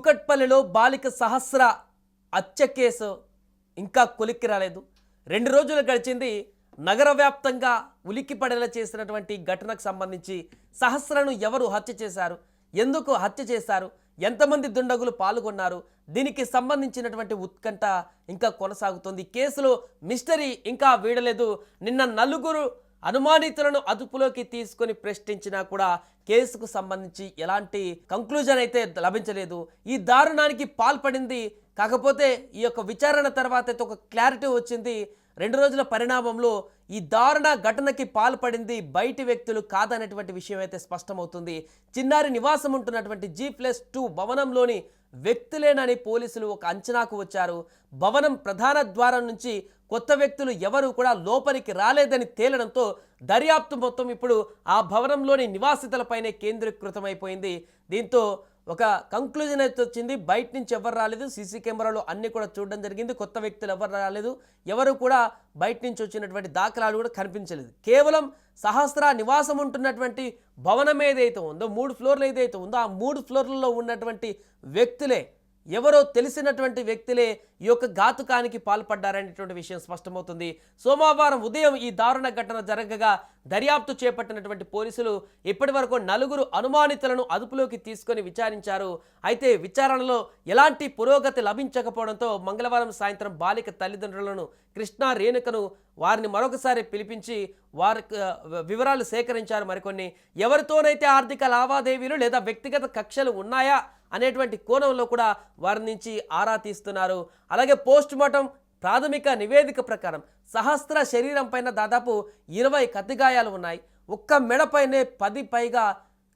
కూకట్పల్లిలో బాలిక సహస్ర హత్య కేసు ఇంకా కొలిక్కి రాలేదు. రెండు రోజులు గడిచింది. నగర వ్యాప్తంగా ఉలిక్కి పడేలా చేసినటువంటి ఘటనకు సంబంధించి సహస్రను ఎవరు హత్య చేశారు? ఎందుకు హత్య చేశారు? ఎంతమంది దుండగులు పాల్గొన్నారు? దీనికి సంబంధించినటువంటి ఉత్కంఠ ఇంకా కొనసాగుతుంది. కేసులో మిస్టరీ ఇంకా వీడలేదు. నిన్న నలుగురు అనుమానితులను అదుపులోకి తీసుకొని ప్రశ్నించినా కూడా కేసుకు సంబంధించి ఎలాంటి కంక్లూజన్ అయితే లభించలేదు. ఈ దారుణానికి పాల్పడింది. కాకపోతే ఈ యొక్క విచారణ తర్వాత అయితే ఒక క్లారిటీ వచ్చింది. రెండు రోజుల పరిణామంలో ఈ దారుణ ఘటనకి పాల్పడింది బయటి వ్యక్తులు కాదనేటువంటి విషయం అయితే స్పష్టమవుతుంది. చిన్నారి నివాసం ఉంటున్నటువంటి జీ ప్లస్ టూ భవనంలోని వ్యక్తులేనని పోలీసులు ఒక అంచనాకు వచ్చారు. భవనం ప్రధాన ద్వారం నుంచి కొత్త వ్యక్తులు ఎవరు కూడా లోపలికి రాలేదని తేలడంతో దర్యాప్తు మొత్తం ఇప్పుడు ఆ భవనంలోని నివాసితులపైనే కేంద్రీకృతమైపోయింది. దీంతో ఒక కంక్లూజన్ అయితే వచ్చింది. బయట నుంచి ఎవరు రాలేదు. సీసీ కెమెరాలో అన్ని కూడా చూడడం జరిగింది. కొత్త వ్యక్తులు ఎవరు రాలేదు. ఎవరు కూడా బయట నుంచి వచ్చినటువంటి దాఖలాలు కూడా కనిపించలేదు. కేవలం సహస్ర నివాసం ఉంటున్నటువంటి భవనం ఏదైతే ఉందో మూడు ఫ్లోర్లు ఏదైతే ఉందో ఆ మూడు ఫ్లోర్లలో ఉన్నటువంటి వ్యక్తులే ఎవరో తెలిసినటువంటి వ్యక్తులే ఈ యొక్క ఘాతుకానికి పాల్పడ్డారనేటువంటి విషయం స్పష్టమవుతుంది. సోమవారం ఉదయం ఈ దారుణ ఘటన జరగగా దర్యాప్తు చేపట్టినటువంటి పోలీసులు ఇప్పటి వరకు నలుగురు అనుమానితులను అదుపులోకి తీసుకొని విచారించారు. అయితే విచారణలో ఎలాంటి పురోగతి లభించకపోవడంతో మంగళవారం సాయంత్రం బాలిక తల్లిదండ్రులను కృష్ణ రేణుకను వారిని మరొకసారి పిలిపించి వారి వివరాలు సేకరించారు మరికొన్ని. ఎవరితోనైతే ఆర్థిక లావాదేవీలు లేదా వ్యక్తిగత కక్షలు ఉన్నాయా అనేటువంటి కోణంలో కూడా వారి నుంచి ఆరా తీస్తున్నారు. అలాగే పోస్ట్ మార్టం ప్రాథమిక నివేదిక ప్రకారం సహస్ర శరీరం పైన దాదాపు ఇరవై కత్తిగాయాలు ఉన్నాయి. ఒక్క మెడపైనే పది పైగా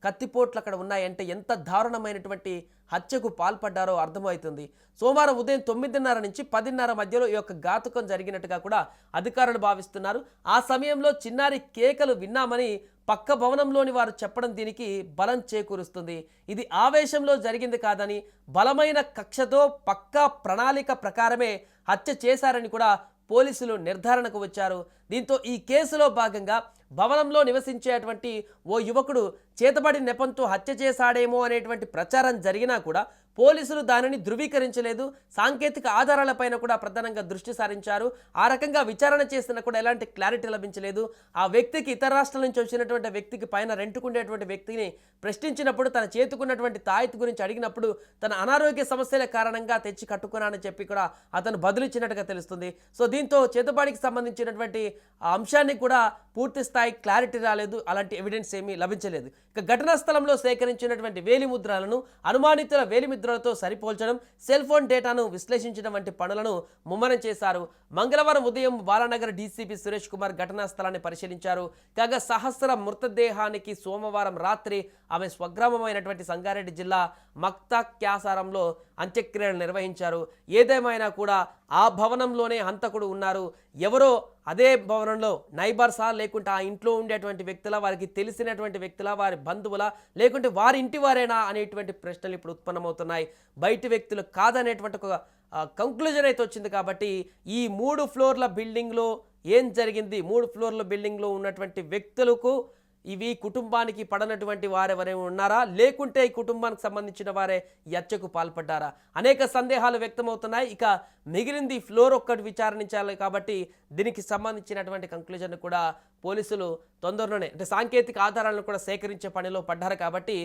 కత్తిపోట్లు అక్కడ ఉన్నాయంటే ఎంత దారుణమైనటువంటి హత్యకు పాల్పడ్డారో అర్థమవుతుంది. సోమవారం ఉదయం తొమ్మిదిన్నర నుంచి పదిన్నర మధ్యలో ఈ యొక్క ఘాతుకం జరిగినట్టుగా కూడా అధికారులు భావిస్తున్నారు. ఆ సమయంలో చిన్నారి కేకలు విన్నామని పక్క భవనంలోని వారు చెప్పడం దీనికి బలం చేకూరుస్తుంది. ఇది ఆవేశంలో జరిగింది కాదని బలమైన కక్షతో పక్కా ప్రణాళిక ప్రకారమే హత్య చేశారని కూడా పోలీసులు నిర్ధారణకు వచ్చారు. దీంతో ఈ కేసులో భాగంగా భవనంలో నివసించేటువంటి ఓ యువకుడు చేతబడి నెపంతో హత్య చేశాడేమో అనేటువంటి ప్రచారం జరిగినా కూడా పోలీసులు దానిని ధృవీకరించలేదు. సాంకేతిక ఆధారాలపైన కూడా ప్రధానంగా దృష్టి సారించారు. ఆ రకంగా విచారణ చేసినా కూడా ఎలాంటి క్లారిటీ లభించలేదు. ఆ వ్యక్తికి ఇతర రాష్ట్రాల నుంచి వచ్చినటువంటి వ్యక్తికి పైన రెంటుకుండేటువంటి వ్యక్తిని ప్రశ్నించినప్పుడు తన చేతుకున్నటువంటి తాయెత్తు గురించి అడిగినప్పుడు తన అనారోగ్య సమస్యల కారణంగా తెచ్చి కట్టుకున్నానని చెప్పి కూడా అతను బదులిచ్చినట్టుగా తెలుస్తుంది. సో దీంతో చేతుపాడికి సంబంధించినటువంటి అంశాన్ని కూడా పూర్తి స్థాయి క్లారిటీ రాలేదు. అలాంటి ఎవిడెన్స్ ఏమీ లభించలేదు. ఇక ఘటనా స్థలంలో సేకరించినటువంటి వేలిముద్రలను అనుమానితుల దరిద్రులతో సరిపోల్చడం సెల్ ఫోన్ డేటాను విశ్లేషించడం వంటి పనులను ముమ్మరం చేశారు. మంగళవారం ఉదయం బాలానగర్ డీసీపీ సురేష్ కుమార్ ఘటనా స్థలాన్ని పరిశీలించారు. కాగా సహస్ర మృతదేహానికి సోమవారం రాత్రి ఆమె స్వగ్రామమైనటువంటి సంగారెడ్డి జిల్లా మక్తా క్యాసారంలో అంత్యక్రియలు నిర్వహించారు. ఏదేమైనా కూడా ఆ భవనంలోనే హంతకుడు ఉన్నారు. ఎవరో అదే భవనంలో నైబర్సా లేకుంటే ఆ ఇంట్లో ఉండేటువంటి వ్యక్తుల వారికి తెలిసినటువంటి వ్యక్తుల వారి బంధువుల లేకుంటే వారి ఇంటి వారేనా అనేటువంటి ప్రశ్నలు ఇప్పుడు ఉత్పన్నమవుతున్నాయి. బయటి వ్యక్తులు కాదనేటువంటి ఒక కంక్లూజన్ అయితే వచ్చింది కాబట్టి ఈ మూడు ఫ్లోర్ల బిల్డింగ్లో ఏం జరిగింది? మూడు ఫ్లోర్ల బిల్డింగ్లో ఉన్నటువంటి వ్యక్తులకు ఇవి కుటుంబానికి పడనటువంటి వారెవరైనా ఉన్నారా? లేకుంటే ఈ కుటుంబానికి సంబంధించిన వారే హత్యకు పాల్పడ్డారా? అనేక సందేహాలు వ్యక్తమవుతున్నాయి. ఇక మిగిలింది ఫ్లోర్ ఒక్కటి విచారించాలి కాబట్టి దీనికి సంబంధించినటువంటి కంక్లూజన్ కూడా పోలీసులు తొందరలోనే అంటే సాంకేతిక ఆధారాలను కూడా సేకరించే పనిలో పడ్డారు కాబట్టి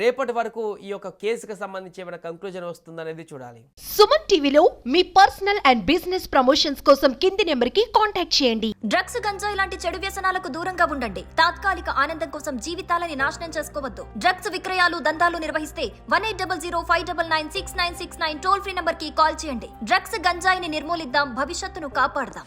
రేపటి వరకు ఈ యొక్క కేసుకు సంబంధించి ఏమైనా కంక్లూజన్ వస్తుందనేది చూడాలి. సుమన్ టీవీలో మీ పర్సనల్ అండ్ బిజినెస్ ప్రమోషన్స్ కోసం కింది నెంబర్కి కాంటాక్ట్ చేయండి. డ్రగ్స్ గంజాయి లాంటి చెడు వ్యసనాలకు దూరంగా ఉండండి. తాత్కాలిక ఆనందం కోసం జీవితాలని నాశనం చేసుకోవద్దు. డ్రగ్స్ విక్రయాలు దందాలు నిర్వహిస్తే one eight double zero five double nine six nine six nine toll free నంబర్కి కాల్ చేయండి. డ్రగ్స్ గంజాయిని నిర్మూలిద్దాం భవిష్యత్తును కాపాడదాం.